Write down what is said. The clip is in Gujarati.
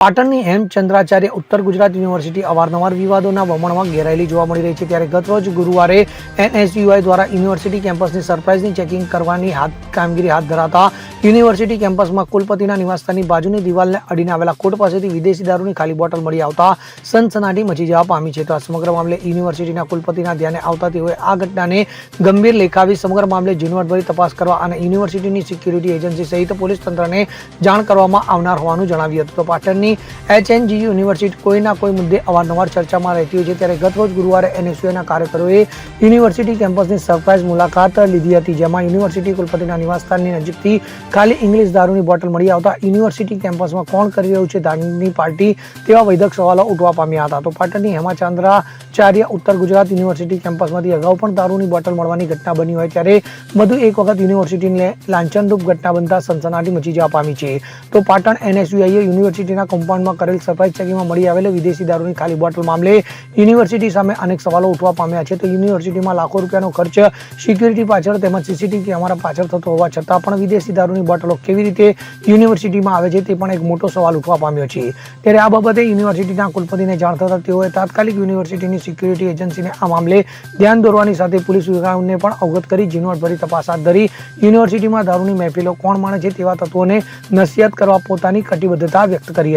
પાટણની હેમચંદ્રાચાર્ય ઉત્તર ગુજરાત યુનિવર્સિટી અવારનવાર વિવાદોના વમણમાં ઘેરાયેલી જોવા મળી રહી છે ત્યારે ગતરોજ ગુરુવારે એનએસયુઆઈ દ્વારા યુનિવર્સિટી કેમ્પસની સરપ્રાઇઝની ચેકિંગ કરવાની હાથ કામગીરી હાથ ધરાતા યુનિવર્સિટી કેમ્પસમાં કુલપતિના નિવાસસ્થાનની બાજુની દિવાલને અડીને આવેલા કોર્ટ પાસેથી વિદેશી દારૂની ખાલી બોટલ મળી આવતા સનસનાટી મચી જવા પામી છે. તો આ સમગ્ર મામલે યુનિવર્સિટીના કુલપતિના ધ્યાને આવતા તેઓએ આ ઘટનાને ગંભીર લેખાવી સમગ્ર મામલે ઝીણવટભરી તપાસ કરવા અને યુનિવર્સિટીની સિક્યુરિટી એજન્સી સહિત પોલીસ તંત્રને જાણ કરવામાં આવનાર હોવાનું જણાવ્યું હતું. તો પાટણની એચએનજી યુનિવર્સિટી કોઈના કોઈ મુદ્દે અવારનવાર ચર્ચામાં રહેતી હોય છે. ત્યારે ગતરોજ ગુરુવારે એનએસયુના કાર્યકરોએ યુનિવર્સિટી કેમ્પસની સરપ્રાઇઝ મુલાકાત લીધી હતી, જેમાં યુનિવર્સિટી કુલપતિના નિવાસસ્થાનની નજીકથી ખાલી ઇંગ્લિશ દારૂની બોટલ મળી આવતા યુનિવર્સિટી કેમ્પસમાં કોણ કરી રહ્યું છે દારૂની પાર્ટી તેવા વૈદક સવાલો ઉઠવા પામ્યા હતા. તો પાટણની હેમાચાંદ્રાચાર્ય ઉત્તર ગુજરાત યુનિવર્સિટી કેમ્પસમાંથી અગાઉ પણ દારૂની બોટલ મળવાની ઘટના બની હોય ત્યારે વધુ એક વખત યુનિવર્સિટીને લાંછનરૂપ ઘટના બનતા સનસનાટી મચી જવા પામી છે. તો પાટણ એનએસયુઆઈએ યુનિવર્સિટીના કમ્પાઉન્ડમાં કરેલ સરપ્રાઇઝ ચેકિંગમાં મળી આવેલ વિદેશી દારૂની ખાલી બોટલ મામલે યુનિવર્સિટી સામે અનેક સવાલો ઉઠવા પામ્યા છે. તો યુનિવર્સિટીમાં લાખો રૂપિયાનો ખર્ચ સિક્યુરિટી પાછળ તેમજ સીસીટીવી કેમેરા પાછળ થતો હોવા છતાં પણ વિદેશી દારૂની બોટલો કેવી રીતે યુનિવર્સિટીમાં આવે છે તે પણ એક મોટો સવાલ ઉઠવા પામ્યો છે. ત્યારે આ બાબતે યુનિવર્સિટીના કુલપતિને જાણ થતાં તેઓએ તાત્કાલિક યુનિવર્સિટીની સિક્યુરિટી એજન્સીને આ મામલે ધ્યાન દોરવાની સાથે પોલીસ વિભાગને પણ અવગત કરી ઝીણવટભરી તપાસ હાથ ધરી યુનિવર્સિટીમાં દારૂની મહેફિલો કોણ માણે છે તેવા તત્વોને નસીહત કરવા પોતાની કટિબદ્ધતા વ્યક્ત કરી